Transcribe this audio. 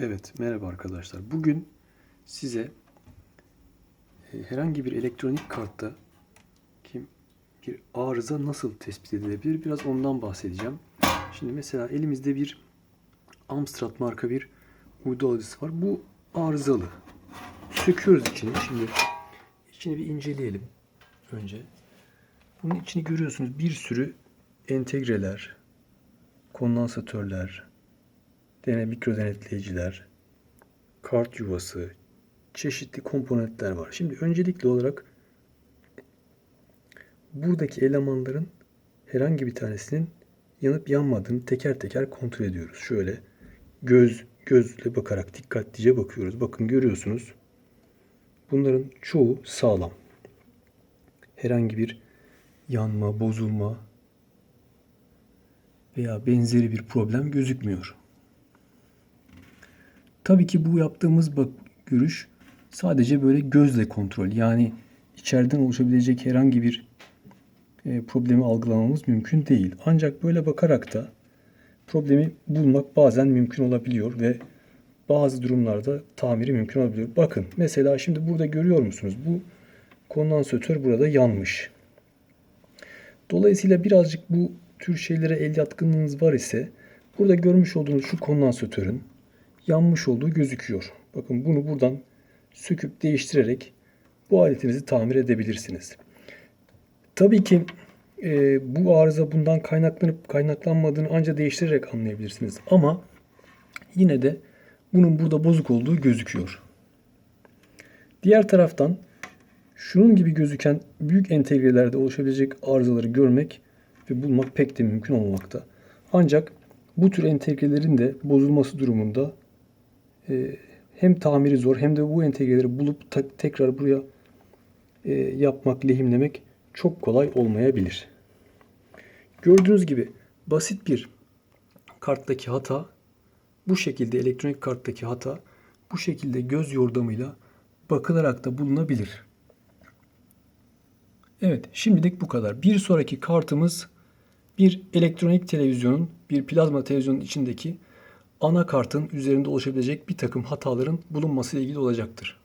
Evet, merhaba arkadaşlar. Bugün size e, herhangi bir elektronik kartta kim bir arıza nasıl tespit edilebilir biraz ondan bahsedeceğim. Şimdi mesela elimizde bir Amstrad marka bir uydu alıcısı var. Bu arızalı. Söküyoruz içini. Şimdi içini bir inceleyelim önce. Bunun içini görüyorsunuz bir sürü entegreler, kondansatörler, dene mikro denetleyiciler, kart yuvası, çeşitli komponentler var. Şimdi öncelikli olarak buradaki elemanların herhangi bir tanesinin yanıp yanmadığını teker teker kontrol ediyoruz. Şöyle göz gözle bakarak dikkatlice bakıyoruz. Bakın görüyorsunuz. Bunların çoğu sağlam. Herhangi bir yanma, bozulma veya benzeri bir problem gözükmüyor. Tabii ki bu yaptığımız bak görüş sadece böyle gözle kontrol. Yani içeriden oluşabilecek herhangi bir e, problemi algılamamız mümkün değil. Ancak böyle bakarak da problemi bulmak bazen mümkün olabiliyor ve bazı durumlarda tamiri mümkün olabiliyor. Bakın mesela şimdi burada görüyor musunuz? Bu kondansatör burada yanmış. Dolayısıyla birazcık bu tür şeylere el yatkınlığınız var ise burada görmüş olduğunuz şu kondansatörün yanmış olduğu gözüküyor. Bakın bunu buradan söküp değiştirerek bu aletinizi tamir edebilirsiniz. Tabii ki e, bu arıza bundan kaynaklanıp kaynaklanmadığını ancak değiştirerek anlayabilirsiniz. Ama yine de bunun burada bozuk olduğu gözüküyor. Diğer taraftan şunun gibi gözüken büyük entegrelerde oluşabilecek arızaları görmek ve bulmak pek de mümkün olmamakta. Ancak bu tür entegrelerin de bozulması durumunda e, hem tamiri zor hem de bu entegreleri bulup ta- tekrar buraya e, yapmak, lehimlemek çok kolay olmayabilir. Gördüğünüz gibi basit bir karttaki hata bu şekilde elektronik karttaki hata bu şekilde göz yordamıyla bakılarak da bulunabilir. Evet, şimdilik bu kadar. Bir sonraki kartımız bir elektronik televizyonun, bir plazma televizyonun içindeki anakartın üzerinde oluşabilecek bir takım hataların bulunması ile ilgili olacaktır.